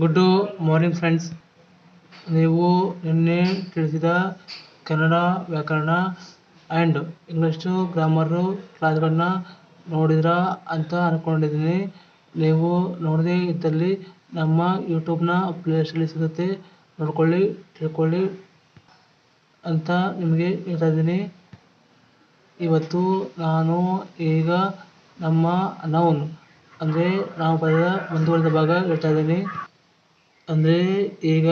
Good morning friends ನೀವು ನಿನ್ನೆ ತಿಳಿಸಿದ ಕನ್ನಡ ವ್ಯಾಕರಣ ಆ್ಯಂಡ್ ಇಂಗ್ಲೀಷು ಗ್ರಾಮರು ಕ್ಲಾಸ್ಗಳನ್ನ ನೋಡಿದ್ರಾ ಅಂತ ಅಂದ್ಕೊಂಡಿದ್ದೀನಿ ನೀವು ನೋಡದೇ ಇದ್ದಲ್ಲಿ ನಮ್ಮ ಯೂಟ್ಯೂಬ್ನ ಪ್ಲೇಲಿಸ್ಟಲ್ಲಿ ಸಿಗುತ್ತೆ. ನೋಡ್ಕೊಳ್ಳಿ, ತಿಳ್ಕೊಳ್ಳಿ ಅಂತ ನಿಮಗೆ ಹೇಳ್ತಾ ಇದ್ದೀನಿ. ಇವತ್ತು ನಾನು ಈಗ ನಮ್ಮ ನೌನ್ ಅಂದರೆ ನಾಮಪದದ ಮುಂದುವರೆದ ಭಾಗ ಹೇಳ್ತಾ ಅಂದರೆ ಈಗ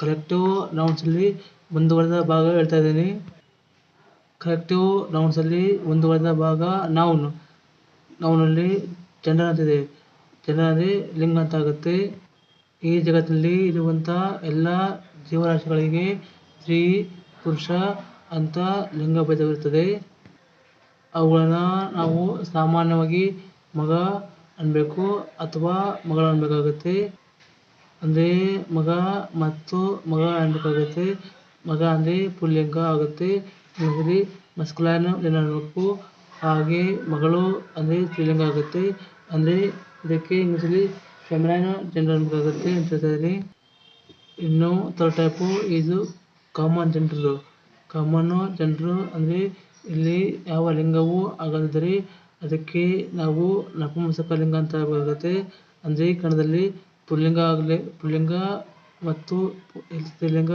ಕಲೆಕ್ಟಿವ್ ನೌನ್ಸಲ್ಲಿ ಮುಂದುವರೆದ ಭಾಗ ಹೇಳ್ತಾ ಇದ್ದೀನಿ. ಕಲೆಕ್ಟಿವ್ ನೌನ್ಸಲ್ಲಿ ಮುಂದುವರೆದ ಭಾಗ ನೌನ್ ನೌನಲ್ಲಿ ಜೆಂಡರ್ ಅಂತಿದೆ ಜೆಂಡರ್ ಅಂದರೆ ಲಿಂಗ ಅಂತ ಆಗುತ್ತೆ. ಈ ಜಗತ್ತಿನಲ್ಲಿ ಇರುವಂಥ ಎಲ್ಲ ಜೀವರಾಶಿಗಳಿಗೆ ಸ್ತ್ರೀ, ಪುರುಷ ಅಂತ ಲಿಂಗ ಭೇದವಿರುತ್ತದೆ. ಅವುಗಳನ್ನ ನಾವು ಸಾಮಾನ್ಯವಾಗಿ ಮಗ ಅನ್ನಬೇಕು ಅಥವಾ ಮಗಳು ಅನ್ನಬೇಕಾಗುತ್ತೆ ಅಂದರೆ ಮಗ ಮತ್ತು ಮಗ ಅನ್ನಬೇಕಾಗುತ್ತೆ ಮಗ ಅಂದರೆ ಪುಲ್ಲಿಂಗ ಆಗುತ್ತೆ. ಇಂಗ್ಲೀಷಲ್ಲಿ ಮಸ್ಕ್ಯುಲರ್ ಅನ್ನಬೇಕು ಹಾಗೆ ಮಗಳು ಅಂದರೆ ಸ್ತ್ರೀಲಿಂಗ ಆಗುತ್ತೆ. ಅಂದರೆ ಇದಕ್ಕೆ ಇಂಗ್ಲೀಷಲ್ಲಿ ಫೆಮಿನೈನ್ ಜೆಂಡರ್ ಅನ್ನಬೇಕಾಗುತ್ತೆ ಅಂತ ಹೇಳ್ತಾ ಇದ್ದೀನಿ ಇನ್ನು ಥರ್ಡ್ ಟೈಪು ಇದು ಕಾಮನ್ ಜನರು ಕಾಮನ್ ಜನರು ಅಂದರೆ ಇಲ್ಲಿ ಯಾವ ಲಿಂಗವೂ ಆಗದಿದ್ದರೆ ಅದಕ್ಕೆ ನಾವು ನಪುಂಸಕ ಲಿಂಗ ಅಂತ ಆಗುತ್ತೆ ಅಂದರೆ ಕನ್ನಡದಲ್ಲಿ ಪುಲ್ಲಿಂಗ ಆಗಲಿ, ಪುಲ್ಲಿಂಗ ಮತ್ತು ಸ್ತ್ರೀಲಿಂಗ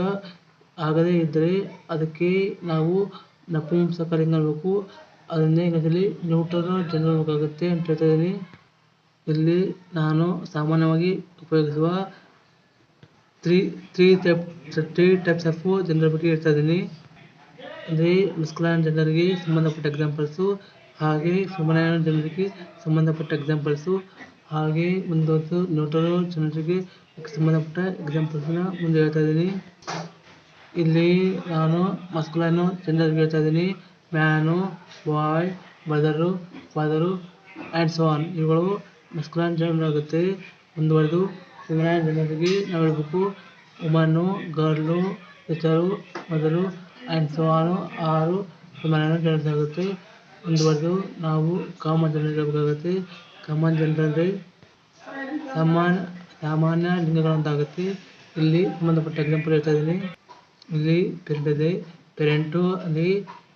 ಆಗದೇ ಇದ್ದರೆ ಅದಕ್ಕೆ ನಾವು ನಪುಂಸಕ ಲಿಂಗ ಅನ್ನಬೇಕು. ಅದನ್ನೇ ಇಂಗ್ಲೀಷಲ್ಲಿ ನ್ಯೂಟ್ರಲ್ ಜೆಂಡರ್ ಬೇಕಾಗುತ್ತೆ ಅಂತ ಹೇಳ್ತಾ ಇದ್ದೀನಿ ಇಲ್ಲಿ ನಾನು ಸಾಮಾನ್ಯವಾಗಿ ಉಪಯೋಗಿಸುವ three three type, three types of ಜನರ ಬಗ್ಗೆ ಹೇಳ್ತಾ ಇದ್ದೀನಿ. ಅಂದರೆ ಮಿಸ್ಕಲಾನ್ ಜನರಿಗೆ ಸಂಬಂಧಪಟ್ಟ ಎಕ್ಸಾಂಪಲ್ಸು ಹಾಗೆ ಫೆಮಿನೈನ್ ಜನರಿಗೆ ಸಂಬಂಧಪಟ್ಟ ಎಕ್ಸಾಂಪಲ್ಸು ಹಾಗೆ ಮುಂದುವರೆದು ನೋಡಲು ಜನರಿಗೆ ಸಂಬಂಧಪಟ್ಟ ಎಕ್ಸಾಂಪಲ್ಸ್ನ ಮುಂದೆ ಹೇಳ್ತಾ ಇದ್ದೀನಿ. ಇಲ್ಲಿ ನಾನು ಮಸ್ಕುಲನ್ನು ಜನರಿಗೆ ಹೇಳ್ತಾ ಇದ್ದೀನಿ. Man boy brother father and so ಇವುಗಳು ಮಸ್ಕುಲನ್ ಜೆಂಡರ್ ಆಗುತ್ತೆ. ಮುಂದುವರೆದು ಫೆಮಿನೈನ್ ಜನರಿಗೆ ನಾವು ಹೇಳ್ಬೇಕು. Woman girl sister mother and so on ಆರು ಫೆಮಿನೈನ್ ಆಗುತ್ತೆ ಮುಂದುವರೆದು ನಾವು ಕಾಮನ್ ಹೇಳಬೇಕಾಗುತ್ತೆ. ಕಾಮನ್ ಅಂದರೆ ಸಾಮಾನ್ಯ ಸಾಮಾನ್ಯ ಲಿಂಗಗಳಂತಾಗುತ್ತೆ. ಇಲ್ಲಿ ಸಂಬಂಧಪಟ್ಟ ಎಕ್ಸಾಂಪಲ್ ಹೇಳ್ತಾ ಇದ್ದೀನಿ. ಇಲ್ಲಿ ಪೇರೆಂಟ್ ಇದೆ ಪೇರೆಂಟು, ಅಲ್ಲಿ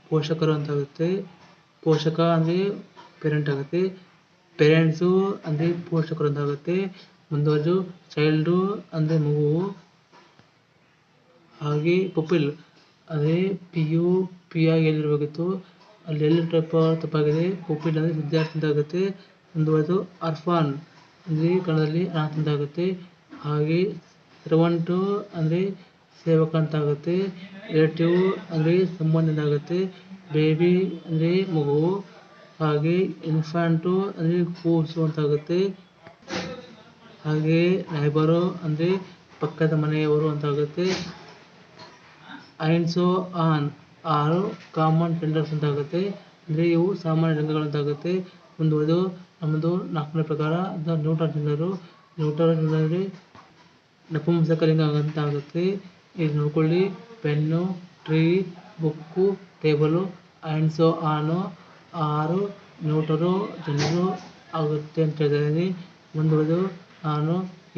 ಪೋಷಕರು ಅಂತಾಗುತ್ತೆ. ಪೋಷಕ ಅಂದರೆ ಪೇರೆಂಟ್ ಆಗುತ್ತೆ. ಪೇರೆಂಟ್ಸು ಅಂದರೆ ಪೋಷಕರು ಅಂತಾಗುತ್ತೆ. ಮುಂದುವರೆದು ಚೈಲ್ಡು ಅಂದರೆ ಮಗು. ಹಾಗೆ ಪುಪಿಲ್ ಅದೇ ಪಿ ಯು ಪಿ ಆಗಿ ಎಲ್ಲಿರಬೇಕಿತ್ತು? ಅಲ್ಲಿ ಎಲ್ಲಿ ಟೈಪ್ ತಪ್ಪಾಗಿದೆ? ಪುಪಿಲ್ ಅಂದರೆ ವಿದ್ಯಾರ್ಥಿ ಅಂತ ಮುಂದುವರೆದು ಅರ್ಫಾನ್ ಅಂದರೆ ಕನ್ನಡದಲ್ಲಿ ಅನಾಥ ಅಂತ ಆಗುತ್ತೆ ಹಾಗೆ ಸರ್ವಂಟು ಅಂದರೆ ಸೇವಕ ಅಂತ ಆಗುತ್ತೆ ರಿಲೇಟಿವ್ ಅಂದರೆ ಸಂಬಂಧ ಅಂತ ಆಗುತ್ತೆ ಬೇಬಿ ಅಂದರೆ ಮಗು. ಹಾಗೆ ಇನ್ಫ್ಯಾಂಟು ಅಂದರೆ ಕೂಸು ಅಂತ ಆಗುತ್ತೆ ಹಾಗೆ ನೈಬರು ಅಂದರೆ ಪಕ್ಕದ ಮನೆಯವರು ಅಂತ ಆಗುತ್ತೆ ಆ್ಯಂಡ್ ಸೊ ಆನ್, ಆರು, ಕಾಮನ್ ಟೆಂಡರ್ಸ್ ಅಂತ ಆಗುತ್ತೆ ಅಂದರೆ ಇವು ಸಾಮಾನ್ಯ ರಂಗಗಳಂತಾಗುತ್ತೆ ಅಂತ ಆಗುತ್ತೆ ಮುಂದುವರೆದು ನಮ್ಮದು ನಾಲ್ಕನೇ ಪ್ರಕಾರ ಅದು ನ್ಯೂಟನ್ ಜನರು ನ್ಯೂಟನ್ ಜೆಂಡರ್ ನಪುಂಸಕಲಿಂಗ ನಪುಂಸಕ ಲಿಂಗ ಅಂತ ಆಗುತ್ತೆ ಇಲ್ಲಿ ನೋಡ್ಕೊಳ್ಳಿ, pen, tree, book, table and so on ಆರು ನ್ಯೂಟರು ಜನರು ಆಗುತ್ತೆ ಅಂತ ಇದ್ದೀನಿ ಮುಂದುವರೆದು ನಾನು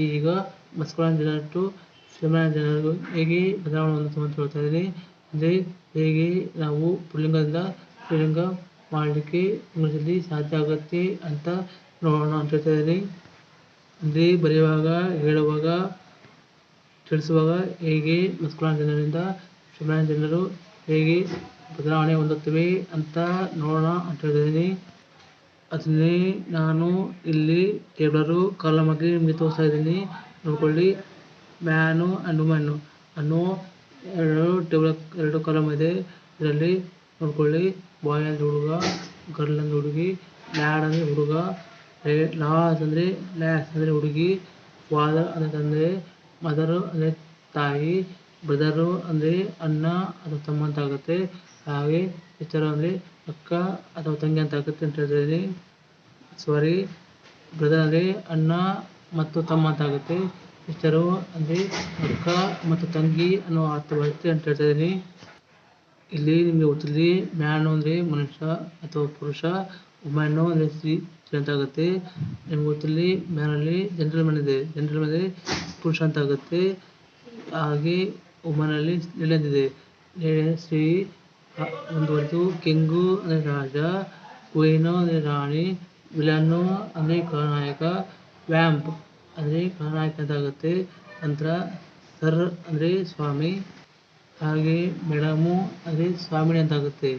ಈಗ ಮಸ್ಕುಲೈನ್ ಜನರು ಟು ಜನರು ಹೇಗೆ ಬದಲಾವಣೆ ಹೊಂದುತ್ತೆ ಅಂತ ಹೇಳ್ತಾ ಇದ್ದೀನಿ ಅಂದರೆ ಹೇಗೆ ನಾವು ಪುಲ್ಲಿಂಗದಿಂದ ಸ್ತ್ರೀಲಿಂಗ ಮಾಡಲಿಕ್ಕೆ ಇಂಗ್ಲೀಷಲ್ಲಿ ಸಾಧ್ಯ ಆಗುತ್ತೆ ಅಂತ ನೋಡೋಣ. ಅಂತ ಹೇಳ್ತಾಯಿದ್ದೀನಿ ಅಂದರೆ ಬರೆಯುವಾಗ, ಹೇಳುವಾಗ, ತಿಳಿಸುವಾಗ ಹೇಗೆ ಮಸ್ಕುಲೈನ್ ಜನರಿಂದ ಫೆಮಿನೈನ್ ಜನರು ಹೇಗೆ ಬದಲಾವಣೆ ಹೊಂದುತ್ತವೆ ಅಂತ ನೋಡೋಣ ಅಂತ ಹೇಳ್ತಿದ್ದೀನಿ ಅದನ್ನೇ ನಾನು ಇಲ್ಲಿ ಟೇಬಲರು ಕಾಲಮ್ ಆಗಿ ನಿಮಗೆ ತೋರಿಸ್ತಾ ಇದ್ದೀನಿ. ನೋಡ್ಕೊಳ್ಳಿ. Man and women. ಅನ್ನೋ ಎರಡು ಟೇಬಲ್, ಎರಡು ಕಾಲಮ್ ಇದೆ. ಇದರಲ್ಲಿ ನೋಡ್ಕೊಳ್ಳಿ. ಬಾಯ್ ಅಂದ್ರೆ ಹುಡುಗ ಗರ್ಲ್ ಅಂದ್ರೆ ಹುಡುಗಿ ಲ್ಯಾಡ್ ಅಂದ್ರೆ ಹುಡುಗ ಲಾಸ್ ಅಂದ್ರೆ ಲ್ಯಾಸ್ ಅಂದ್ರೆ ಹುಡುಗಿ ಫಾದರ್ ಅಂದ್ರೆ ಮದರ್ ಅಂದ್ರೆ ತಾಯಿ ಬ್ರದರು ಅಂದ್ರೆ ಅಣ್ಣ ಅಥವಾ ತಮ್ಮ ಅಂತ ಆಗುತ್ತೆ. ಹಾಗೆ ಸಿಸ್ಟರ್ ಅಂದ್ರೆ ಅಕ್ಕ ಅಥವಾ ತಂಗಿ ಅಂತ ಆಗುತ್ತೆ ಅಂತ ಹೇಳಿದ್ರೆ ಸಾರಿ ಬ್ರದರ್ ಅಂದ್ರೆ ಅಣ್ಣ ಮತ್ತು ತಮ್ಮ ಅಂತ ಆಗುತ್ತೆ. ಇಷ್ಟರು ಅಂದ್ರೆ ಅಕ್ಕ ಮತ್ತು ತಂಗಿ ಅನ್ನೋ ಅರ್ಥ ಬರುತ್ತೆ ಅಂತ ಹೇಳ್ತಾ ಇಲ್ಲಿ ನಿಮಗೆ ಗೊತ್ತಿರಲಿ ಮ್ಯಾನ್ ಅಂದ್ರೆ ಮನುಷ್ಯ ಅಥವಾ ಪುರುಷ ವುಮೆನ್ನು ಅಂದ್ರೆ ಸ್ತ್ರೀ ಅಂತ ಆಗುತ್ತೆ. ನಿಮ್ಗೆ ಗೊತ್ತಿರಲಿ ಮ್ಯಾನಲ್ಲಿ ಜನರಲ್ ಮ್ಯಾನ್ ಇದೆ. ಜನರಲ್ ಮ್ಯಾನ್ ಪುರುಷ ಅಂತ ಆಗುತ್ತೆ. ಹಾಗೆ ಉಮ್ಯಾನಲ್ಲಿ ಲೇಡಿ ಅಂತಿದೆ. ಲೇಡಿ ಶ್ರೀ ಮುಂದುವರೆದು ಕಿಂಗು ಅಂದ್ರೆ ರಾಜ ಕ್ವೀನು ಅಂದ್ರೆ ರಾಣಿ ವಿಲನ್ನು ಅಂದರೆ ಖಳನಾಯಕ ವ್ಯಾಂಪ್ ಅಂದರೆ ಖಳನಾಯಕ ಅಂತ ಆಗುತ್ತೆ. ನಂತರ ಸರ್ ಅಂದರೆ ಸ್ವಾಮಿ. ಹಾಗೆ ಮೇಡಮು ಸ್ವಾಮಿ ಅಂತ ಆಗುತ್ತೆ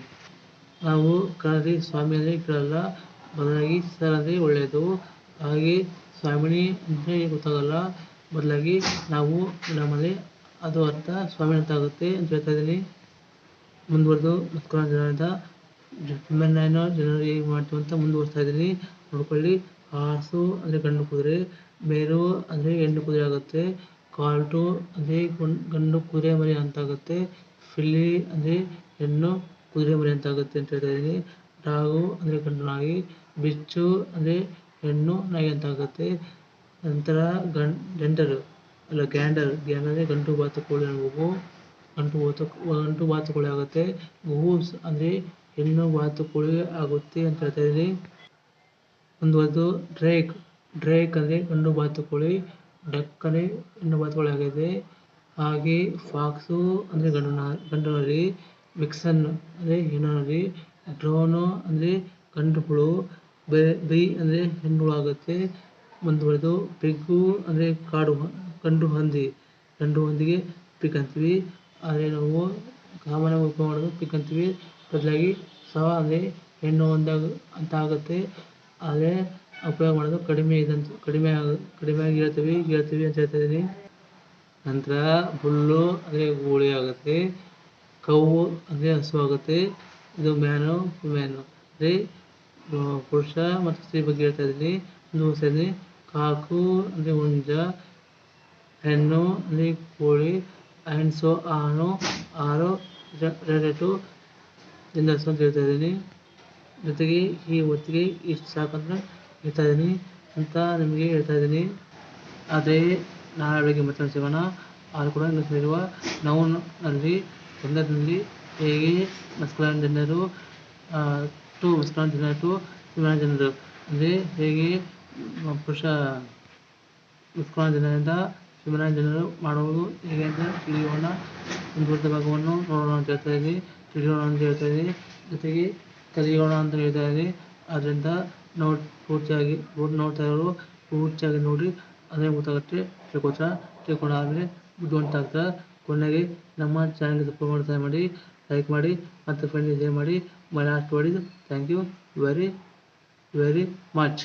ನಾವು ಕನ್ನಡದಲ್ಲಿ ಸ್ವಾಮಿ ಅಂದರೆ ಕೇಳಲ್ಲ, ಬದಲಾಗಿ ಸರ್ ಅಂದರೆ ಒಳ್ಳೆಯದು ಹಾಗೆ ಸ್ವಾಮಿನಿ ಅಂದರೆ ಗೊತ್ತಾಗಲ್ಲ, ಬದಲಾಗಿ ನಾವು ಮೇಡಮಲ್ಲಿ ಅದು ಅರ್ಥ, ಸ್ವಾಮಿ ಅಂತ ಆಗುತ್ತೆ ಅಂತ ಹೇಳ್ತಾ ಇದ್ದೀನಿ. ಮುಂದುವರೆದು ಮುಸ್ಕರ ಜನರಿಂದ ಫೆಮಿನೈನ್ ಜನರು ಹೇಗೆ ಮಾಡ್ತೀವಿ ಅಂತ ಮುಂದುವರಿಸ್ತಾ ಇದ್ದೀನಿ. ನೋಡ್ಕೊಳ್ಳಿ, ಹಾಸು ಅಂದರೆ ಗಂಡು ಕುದುರೆ ಬೇರು ಅಂದರೆ ಹೆಣ್ಣು ಕುದುರೆ ಆಗುತ್ತೆ. ಕಾಲ್ಟು ಅದೇ ಗಂಡು ಕುದುರೆ ಮರಿ ಅಂತ ಆಗುತ್ತೆ ಫಿಲ್ಲಿ ಅಂದರೆ ಹೆಣ್ಣು ಕುದುರೆ ಮರಿ ಅಂತ ಆಗುತ್ತೆ ಅಂತ ಹೇಳ್ತಾ ಇದ್ದೀನಿ. ಡಾಗು ಅಂದರೆ ಗಂಡು ನಾಯಿ, ಬಿಚ್ಚು ಅಂದರೆ ಹೆಣ್ಣು ನಾಯಿ ಅಂತಾಗುತ್ತೆ. ನಂತರ ಜೆಂಡರ್ ಅಲ್ಲ ಗ್ಯಾಂಡರ್ ಗ್ಯಾಂಡರ್ ಅಂದರೆ ಗಂಡು ಬಾತುಕೋಳಿ ಅನ್ಬೋದು ಗಂಟು ಬಾತು ಗಂಟು ಬಾತುಕೋಳಿ ಆಗುತ್ತೆ. ಗೂಸ್ ಅಂದರೆ ಹೆಣ್ಣು ಬಾತುಕೋಳಿ ಆಗುತ್ತೆ ಅಂತ ಹೇಳ್ತಾ ಇದ್ದೀನಿ. ಮುಂದುವರೆದು ಡ್ರೇಕ್ ಡ್ರೇಕ್ ಅಂದರೆ ಗಂಡು ಬಾತುಕೋಳಿ. ಡಕ್ ಅಂದರೆ ಹೆಣ್ಣು ಬಾತುಕೋಳಿ ಆಗಿದೆ ಹಾಗೆ ಫಾಕ್ಸು ಅಂದರೆ ಗಂಡು ನ ಗಂಡು ನರಿ ಮಿಕ್ಸನ್ ಅಂದರೆ ಹೆಣ್ಣು ನರಿ ಡ್ರೋನು ಅಂದರೆ ಗಂಡು ಹುಳು ಬೆ ಅಂದರೆ ಹೆಣ್ಣು ಆಗುತ್ತೆ ಮುಂದುವರೆದು ಪಿಗ್ಗು ಅಂದರೆ ಕಾಡು, ಗಂಡು ಹಂದಿ, ಗಂಡು ಹಂದಿಗೆ ಪಿಗ್ ಅಂತೀವಿ. ಆದರೆ ನಾವು ಕಾಮನಾಗಿ ಉಪಯೋಗ ಮಾಡೋದು ಪಿಗ್ ಅಂತೀವಿ. ಬದಲಾಗಿ ಸವ ಅಂದರೆ ಹೆಣ್ಣು ಒಂದಾಗ ಅಂತ ಆಗುತ್ತೆ ಆದರೆ ಉಪಯೋಗ ಮಾಡೋದು ಕಡಿಮೆ ಇದಂತ ಕಡಿಮೆ ಕಡಿಮೆ ಆಗಿ ಹೇಳ್ತೀವಿ ಹೇಳ್ತೀವಿ ಅಂತ ಹೇಳ್ತಾ ಇದ್ದೀನಿ. ನಂತರ ಹುಲ್ಲು ಅಂದರೆ ಗೂಳಿ ಆಗುತ್ತೆ, ಕವು ಅಂದರೆ ಹಸು ಆಗುತ್ತೆ, ಇದು ಮ್ಯಾನು ಮ್ಯಾನು ಅಂದರೆ ಪುರುಷ ಮತ್ತು ಸ್ತ್ರೀ ಬಗ್ಗೆ ಹೇಳ್ತಾ ಇದ್ದೀನಿ. ಮುಂದುವರಿಸ್ತಾ ಇದ್ದೀನಿ ಕಾಕು ಅಂದರೆ ಹುಂಜ, ಹೆಣ್ಣು ಅಂದರೆ ಕೋಳಿ ಹೆಣ್ಸು ಆಣು, ಆರು ರೆಡೆಟು ಹಸು ಅಂತ ಹೇಳ್ತಾ ಇದ್ದೀನಿ. ಜೊತೆಗೆ ಈ ಹೊತ್ತಿಗೆ ಇಷ್ಟು ಸಾಕಂತ ಹೇಳ್ತಾ ಇದ್ದೀನಿ ಅಂತ ನಿಮಗೆ ಹೇಳ್ತಾ ಇದ್ದೀನಿ ಅದೇ ನಾಳೆ ಬೆಳಗ್ಗೆ ಮತ್ತೆ ಸಿಗೋಣ ಆರು ಕೂಡ ಇರುವ ನೌನಲ್ಲಿ ಕನ್ನಡದಲ್ಲಿ ಹೇಗೆ ಮಸ್ಕಲಾನ್ ಜನರು ಟು ಮಸ್ಕಲಾನ್ ಜನರು ಟು ವಿಮಾನ ಜನರು, ಅಂದರೆ ಹೇಗೆ ಪುರುಷ ಮಸ್ಕುಲೈನ್ ಜನರಿಂದ ಫಿಮೇಲ್ ಜನರು ಮಾಡುವುದು ಹೇಗೆ ಅಂತ ತಿಳಿಯೋಣ. ಮುಂದುವರೆದ ಭಾಗವನ್ನು ನೋಡೋಣ ಅಂತ ಹೇಳ್ತಾ ಇದ್ದೀನಿ ತಿಳಿಯೋಣ ಅಂತ ಹೇಳ್ತಾ ಇದ್ದೀನಿ ಜೊತೆಗೆ ಕಲಿಯೋಣ ಅಂತ ಹೇಳ್ತಾ ಇದ್ದೀನಿ ಆದ್ದರಿಂದ ನೋಡ್ ಪೂರ್ತಿಯಾಗಿ ನೋಡ್ ನೋಡ್ತಾ ಇರೋರು ಪೂರ್ತಿಯಾಗಿ ನೋಡಿ, ಅದೇ ಗೊತ್ತಾಗುತ್ತೆ ತಿಳ್ಕೊತಾ ತಿಳ್ಕೊಂಡಾದ್ಮೇಲೆ ಬುದ್ಧಿವಂತ ಆಗ್ತಾರೆ ಕೊನೆಗೆ ನಮ್ಮ ಚಾನಲ್ಗೆ ಸಪೋರ್ಟ್ ಮಾಡ್ತಾ ಮಾಡಿ ಲೈಕ್ ಮಾಡಿ, ಮತ್ತು ಫ್ರೆಂಡ್ಸ್ ಶೇರ್ ಮಾಡಿ my last word thank you very very much